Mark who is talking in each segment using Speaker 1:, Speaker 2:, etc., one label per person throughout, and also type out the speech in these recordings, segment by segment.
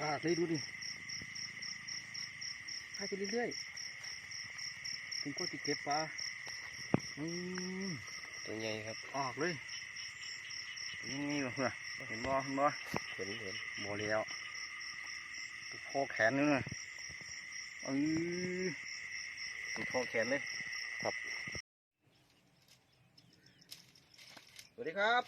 Speaker 1: อ่าเลยดูดิพายไปเรื่อยๆถึงก็จะเก็บปลาอืม
Speaker 2: ตัวใหญ่ครับ
Speaker 1: ออกเลยนี่นี่เหรอเห็นบ่เห็นบ่
Speaker 2: เห็นเห็น
Speaker 1: บ่แล้วโคอแขนนึงอะเอ้ยตุโคอแขนเลย
Speaker 2: ครับ
Speaker 1: สวัสดีครับ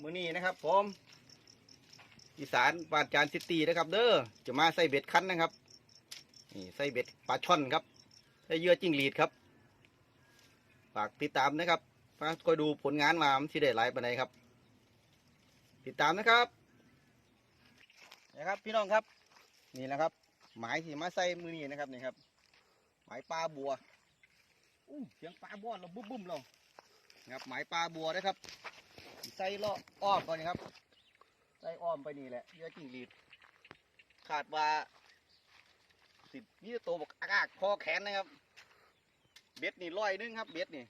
Speaker 1: มื้อนี้นะครับผม อีสานบ้านจานซิตี้นะครับ เด้อจะมาใส่เบ็ดคั้นนะครับนี่ใส่เบ็ดปลาช่อนครับใส่เยื่อจิ้งหรีดครับฝากติดตามนะครับมาคอยดูผลงานมามันสิได้หลายปานใดครับ ติดตามนะครับนะครับ พี่น้องครับ นี่นะครับ หมายที่มาใส่มือนี้นะครับนี่ครับ หมายปลาบัวอู้เสียงปลาบัวเราบุ้มบุ้มๆเรานะครับ หมายปลาบัวนะครับ ใส่ล้ออ้อมก่อนนะครับ ใส่อ้อมไปนี่แหละเยื่อจิ้งหรีดขาดว่าสิบนี่ตัวบอกอากาศคอแขนนะครับ เบ็ดนี่ร้อยนึงครับ เบ็ดนี่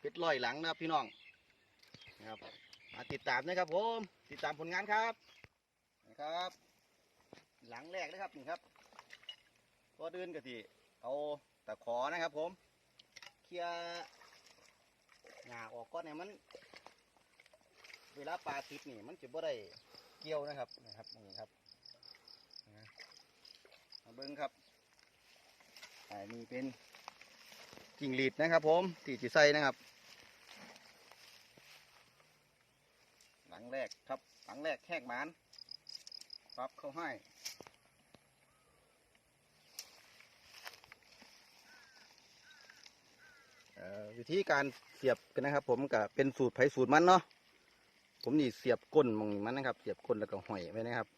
Speaker 1: เบ็ดร้อยหลังนะครับพี่น้องนะครับมาติดตามนะครับผมติดตามผลงานครับนะครับ หลังแรกนะครับนี่ครับก็เดินกะทิเอาตะขอนะครับผม เคลียร์หญ้าออกก้อนเนี่ยมัน เวลาปลาติดนี่มันจะบ่ได้เกี่ยวนะครับนะครับนี่ครับนะมาเบิ้งครับอันนี้เป็นกิ่งหรีดนะครับ ผมที่จะใส่นะครับ หลังแรกครับ หลังแรกแหกหมานปรับเข้าให้อ่อวิธีการเสียบกันนะครับ ผมก็เป็นสูตรไผ่สูตรมันเนาะ ผมนี่เสียบก้นมองนี่มันนะครับ เสียบก้นแล้วก็ห้อยไว้นะครับ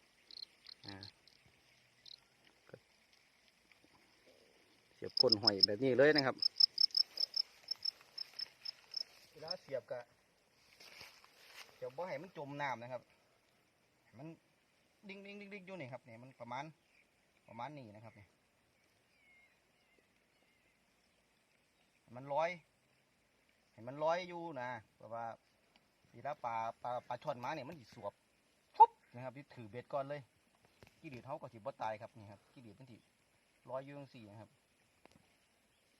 Speaker 1: เสียบก้นห้อยแบบนี้เลยนะครับเวลาเสียบก็เสียบบ่ให้มันจมน้ำนะครับ มันดิ้งดิ้งดิ้งดิ้งอยู่นี่ครับเนี่ยมันประมาณประมาณนี้นะครับเนี่ยมันลอยให้มันลอยอยู่นะเพราะว่า เวลาปลาปลาปลาช่อนมาเนี่ยมันสิสวบปุ๊บนะครับที่ถือเบ็ดก่อนเลยกี้ดีดเขาก็สิบ่ตายครับนี่ครับกี้ดีดมันสิลอยอยู่จังสี่นะครับ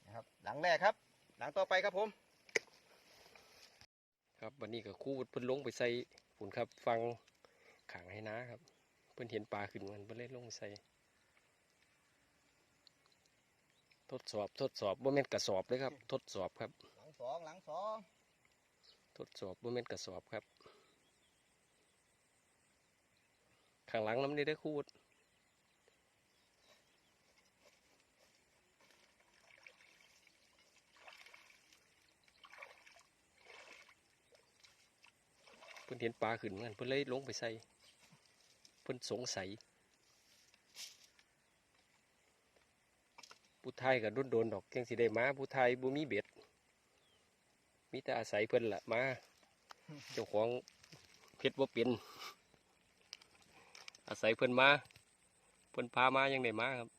Speaker 1: นะครับ หลังแรกครับ หลังต่อไปครับผม
Speaker 2: ครับวันนี้ก็ครู่เพิ่นลงไปใส่ฝุ่นครับ ฟังขังให้น้าครับ เพิ่นเห็นปลาขึ้นมันเพิ่นเลยลงไปใส่ทดสอบทดสอบบ่แม่นกระสอบเลยครับ ทดสอบครับ
Speaker 1: หลังสองหลังสอง
Speaker 2: ทดสอบบ่แม่นกระสอบครับ ข้างหลังน้ำนี่ได้ครู่เพิ่นเห็นปลาขึ้นมันเพิ่นเลยลงไปใส่เพิ่นสงสัยผู้ไทยก็โดนๆดอกจังสิได้มาผู้ไทยบ่มีเบ็ด มีแต่อาศัยเพิ่นละมา เจ้าของเพชรบ่เป็น อาศัยเพิ่นมา เพิ่นพามายังได้มาครับ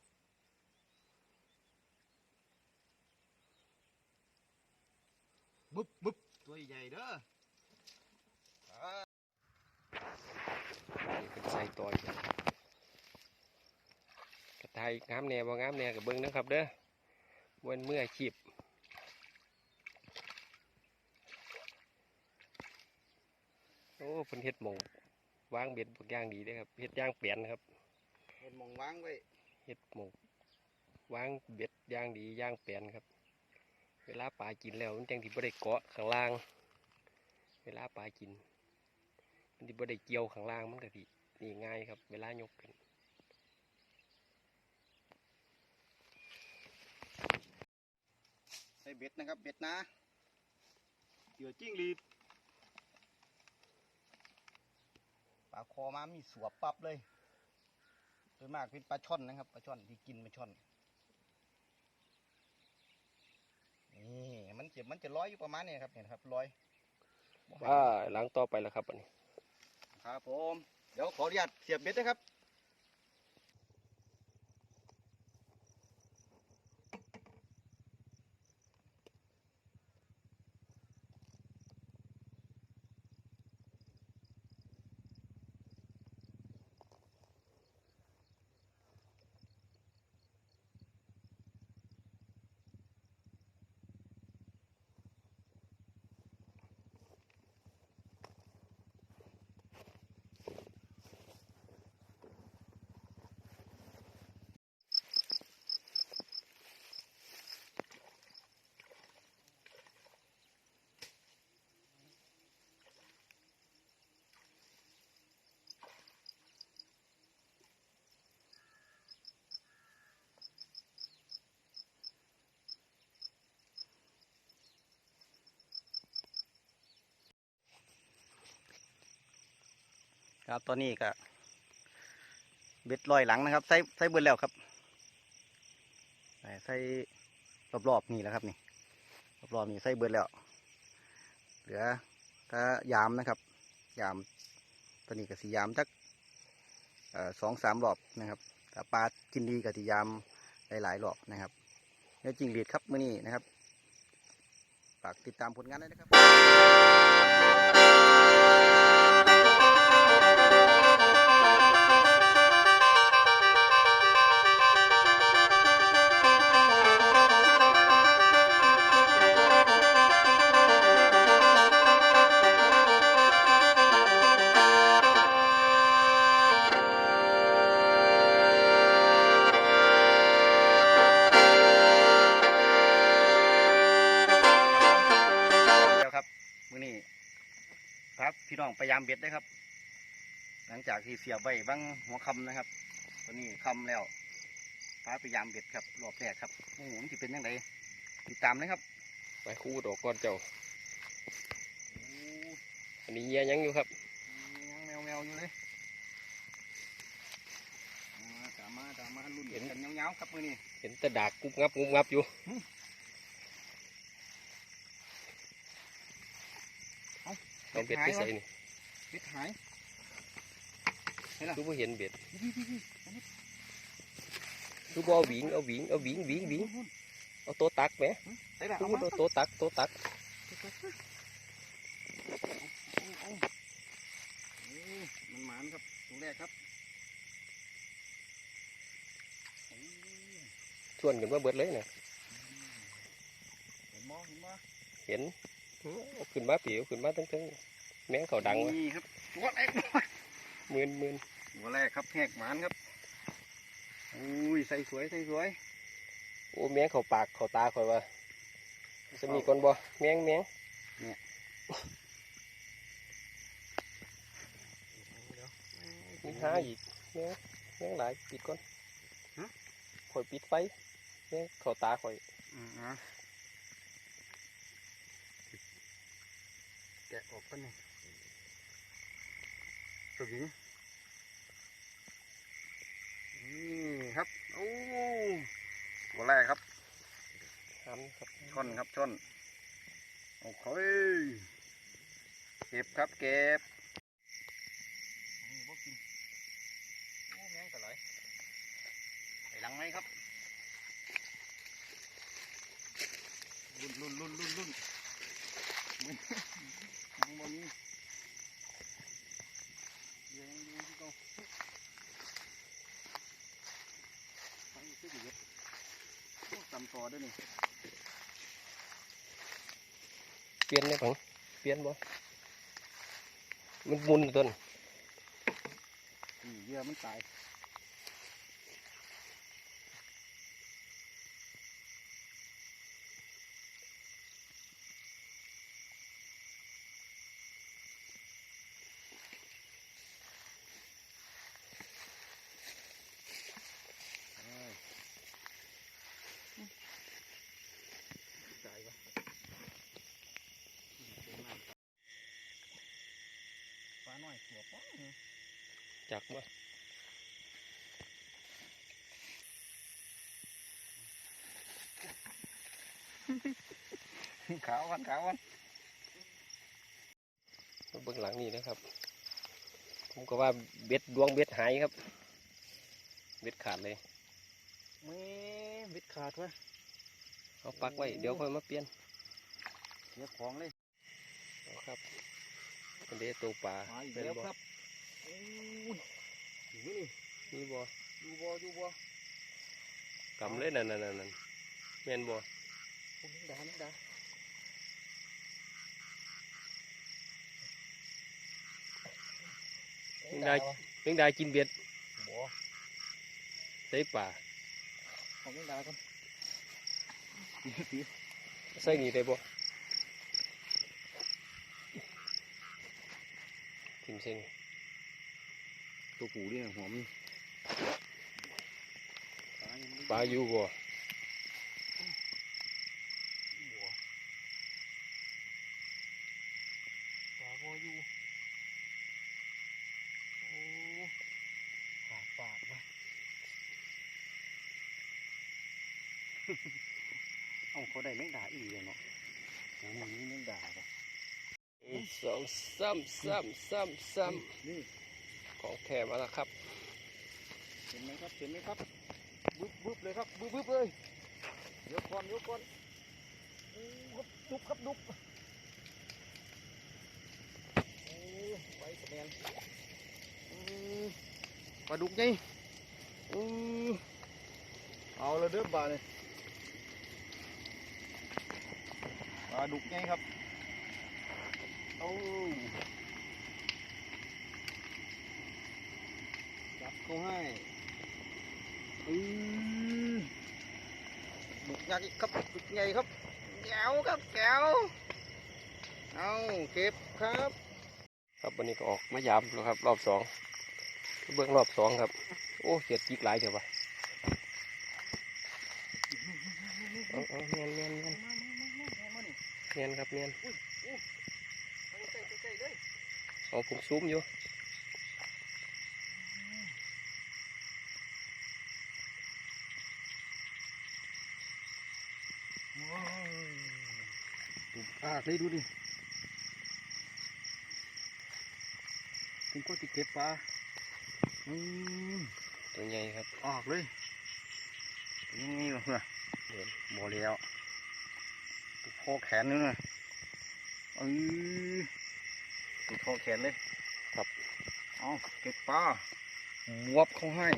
Speaker 1: บึ๊บบึ๊บตัวใหญ่เด้ออ่า
Speaker 2: นี่เป็นใส่ต่อยครับกระไทยงามแน่บ่งามแน่กับเบิ้งนะครับเด้อวันเมื่ออาชีพโอ้เพิ่นเฮ็ดหมองวางเบ็ดบักอย่างดีเด้อครับเฮ็ดอย่างเปลี่ยนครับ
Speaker 1: เห็นหมองวางไว้
Speaker 2: เฮ็ดหมองวางเบ็ดอย่างดีอย่างเปลี่ยนครับ เวลาปลากินแล้วมันจังที่บ่ได้เกาะข้างล่าง เวลาปลากิน มันที่บ่ได้เกี่ยวข้างล่างมันก็สินี่ง่ายครับ เวลายกขึ้น
Speaker 1: ใส่เบ็ดนะครับเบ็ดนะเหยื่อจิ้งหรีด ปลาคอมามีสวบปั๊บเลยโดยมากเป็นปลาช่อนนะครับปลาช่อนที่กินปลาช่อนนี่มันจะมันจะลอยอยู่ประมาณนี้ครับเนี่ยนะครับลอยบ่ให้
Speaker 2: ว่าหลังต่อไปแล้วครับอันนี้
Speaker 1: ครับผม เดี๋ยวขออนุญาตเสียบเบ็ดนะครับ ครับตอนนี้ก็เบ็ดลอยหลังนะครับ ใส่ใส่เบิดแล้วครับใส่รอบๆนี่แหละครับนี่รอบๆนี่ใส่เบิดแล้ว เหลือถ้ายามนะครับ ยามตอนนี้ก็สียามจักสองสามรอบนะครับถ้าปลากินดีก็สียามหลายๆรอบนะครับเนื้อจริงหรีดครับมื้อนี้นะครับฝากติดตามผลงานด้วยนะครับ มื้อนี้ครับพี่น้องพยายามเบ็ดได้ครับ หลังจากที่เสียบไว้บางหัวคำนะครับตอนนี้คำแล้วพาพยายามเบ็ดครับรอบแรกครับโอ้โหมันจะเป็นยังไงติดตามเลยครับ
Speaker 2: ไปคู่ดอกก้อนเจ้า
Speaker 1: โอ้
Speaker 2: อันนี้เยียยังอยู่ครับ
Speaker 1: ยังแมวแมวๆอยู่เลยมาตามมาตามมาลุ้นกันยาวๆครับมื้อนี้
Speaker 2: เห็นแต่ดากกุบงับกุบงับอยู่ เอาเบ็ดไปใส่นี่
Speaker 1: เบ็ดหาย
Speaker 2: คือบ่เห็นเบ็ด
Speaker 1: พี่พี่พี่อันนี้
Speaker 2: คือบ่เอาหวิงเอาหวิงเอาหวิงหวิงหวิงเอาตัวตักไหม
Speaker 1: ใส่ละ
Speaker 2: คือ
Speaker 1: เอา
Speaker 2: บ่
Speaker 1: มา
Speaker 2: เอาตัวตักตัวตัก
Speaker 1: เอาเอาโอ้มันหมานครับตัวแรกครับโอ้
Speaker 2: ชวนกันมาเบิดเลยนะ
Speaker 1: เห็นบ่เห็นบ่
Speaker 2: เห็นอื้อเอา ขึ้นมาเปียวขึ้นมาตั้งทั้งแมงเขาดังวะ
Speaker 1: นี่ครับตัวแรก
Speaker 2: หมื่นหมื่น
Speaker 1: ตัวแรกครับแหกหมานครับอุ้ยใส่สวยใส่สวย
Speaker 2: โอ้แมงเขาปากเขาตาคอยว่าจะมีก่อนบ่แมงแมงมีหาอีกแมงแมงหลายปิดก่อนคอยปิดไฟแมงเขาตาคอย
Speaker 1: อืมอ่ะแกะออกกันนี่สวิงนี่ครับ โอ้ตัวแรกครับ
Speaker 2: ทำครับ
Speaker 1: ช่อนครับช่อนโอเคเก็บครับเก็บนี่บ่กินโอ้แมงกะไหลไปหลังไหมครับ ลุ่นลุ่นลุ่นลุ่นลุ่นมึงยังบ่มียังอยู่ที่เก่าไปซื้ออยู่เยอะโอ้ตำต่อ ด้วยนี่
Speaker 2: เปลี่ยนได้ผังเปลี่ยนบ่มันมุนต้น
Speaker 1: อืมเหยื่อมันตายเอ้ยตายวะปลาหน่อยหัวป้อง
Speaker 2: จักบ่
Speaker 1: ขาววันขาววัน
Speaker 2: มาเบื้องหลังนี่นะครับ ผมก็ว่าเบ็ดดวงเบ็ดหายครับ เบ็ดขาดเลย
Speaker 1: ไม่วิดขาดวะ
Speaker 2: เอาปักไว้ เดี๋ยวค่อยมาเปลี่ยน
Speaker 1: เสียของเลย
Speaker 2: เอาครับ อันเดตัวปลา
Speaker 1: มาอีก
Speaker 2: แม่น
Speaker 1: แล้ว
Speaker 2: บ่
Speaker 1: ครับโอ้ยอยู่นี่
Speaker 2: นี่บ่
Speaker 1: อยู่บ่อยู่บ่
Speaker 2: กำเลยนั่นนั่นนั่นนั่นแม่นบ่
Speaker 1: โอ้ยดานังดา
Speaker 2: เพิ่งได้เพิ่งได้กินเบ็ด
Speaker 1: บ่
Speaker 2: ใส่ปลา
Speaker 1: ของยังดากันตีตี
Speaker 2: ใส่นี่ได้บ่ มเซ็ง
Speaker 1: ตัวปูเนี่ยหัม
Speaker 2: ปลาอยู่บ่
Speaker 1: ปลาบ่ยู่โอ้ขาดากมาเอาเขาได้ไมงดาอีกเลยเนาะนี่ไมงดาปะ
Speaker 2: นึ่งสองซ้ำซ้ำซ้ำซ้
Speaker 1: นี่ำ
Speaker 2: ของแถมมาแล้วครับ
Speaker 1: เห็นไหมครับเห็นไหมครับบึ๊บบึ๊บเลยครับบึ๊บบึ๊บเลยเดี๋ยวก่อนเดี๋ยวก่อนโอ้ครับดุกครับดุกโอ้ไปกระแมนอืมปลาดุกไงอือเอาละเด้อบาเลยปลาดุกไงครับ เอาจับเขาให้อือดุกยักษ์อีกครับดุกใหญ่ครับแก้วครับแก้วเอาเก็บครับ
Speaker 2: ครับวันนี้ก็ออกมายามแล้วครับ รอบสองเบื้องรอบสองครับ โอ้เขียดจิกหลายเถอะปะเอาเอาเนียนเนียนเนียนเนียนครับเนียน
Speaker 1: เลย
Speaker 2: เอาผมซูมอยู่
Speaker 1: ว้าวดูปากเลยดูดิผมก็จะเก็บปลาอืม
Speaker 2: ตัวใหญ่ครับ
Speaker 1: ออกเลยนี่เหรอ
Speaker 2: เห็น
Speaker 1: บอแล้วตุกคอแขนนึงเลยเออ ตุกคอแขนเลย
Speaker 2: ครับ
Speaker 1: เอาเก็บปลาบวบเขาให้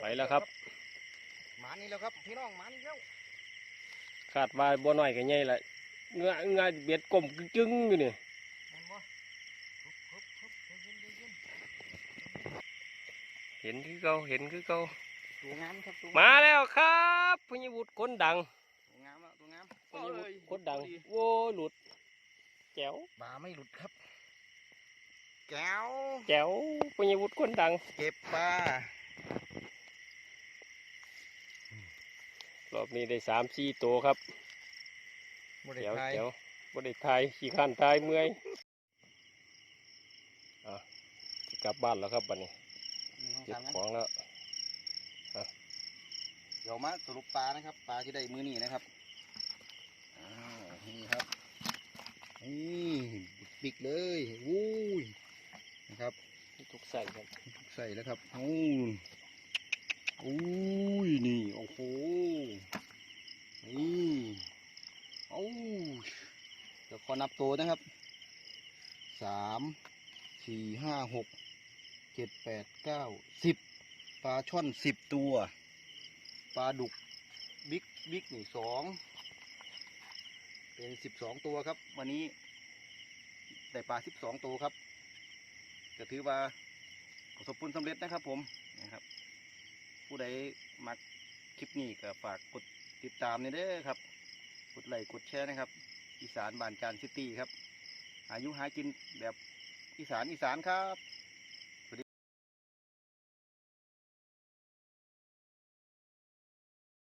Speaker 2: ไปแล้วครับ
Speaker 1: หมานี่แล้วครับพี่น้องหมานี่แล้ว
Speaker 2: ขาดว่าบัวน้อยกันใหญ่ละเงาเงาเบ็ดกลมจึ้งๆอยู่นี่
Speaker 1: เห็นบ่ฮึบฮึบฮึบเย็นๆเย็น
Speaker 2: เห็นคือเก่าเห็นคือเก่า
Speaker 1: ๆตัวงามครับตัว
Speaker 2: มาแล้วครับพญวุฒิคนดัง
Speaker 1: ตัวงาม แล้วตัวงาม
Speaker 2: พญวุฒิคนดัง โว้ยหลุด แจ๋ว
Speaker 1: ปลาไม่หลุดครับแก้ว
Speaker 2: แจ๋วพญวุฒิคนดัง
Speaker 1: เก็บปลาร
Speaker 2: อบนี้ได้สามสี่ตัวครับ
Speaker 1: บ่ได้
Speaker 2: แจ๋ว
Speaker 1: ทาย
Speaker 2: แจ๋วบ่ได้ทายขี้ข้านทายเมื่อยอะจะกลับบ้านแล้วครับบัดนี้
Speaker 1: หนึ่งสอง
Speaker 2: เก็บ
Speaker 1: สามนะ
Speaker 2: ของแล้ว
Speaker 1: เดี๋ยวมาสรุปปลานะครับ ปลาที่ได้มือนี้นะครับอ้าวนี่ครับ นี่ บิ๊กๆเลยอุ้ยนะครับ
Speaker 2: ทุกใส่ครับ
Speaker 1: ใส่แล้วครับอู้อุ้ยนี่โอ้โหนี่โอ้เดี๋ยวขอนับตัวนะครับสามสี่ห้าหกเจ็ดแปดเก้าสิบปลาช่อนสิบตัว ปลาดุกบิ๊กบิ๊กนี่สองเป็นสิบสองตัวครับ วันนี้ ได้ปลาสิบสองตัวครับจะถือว่าประสบผลสำเร็จนะครับ ผมนะครับ ผู้ใดมักคลิปนี้ก็ฝากกดติดตามนี่เด้อครับ กดไลค์กดแชร์นะครับ อีสานบานจานซิตี้ครับ อายุหากินแบบอีสานอีสานครับ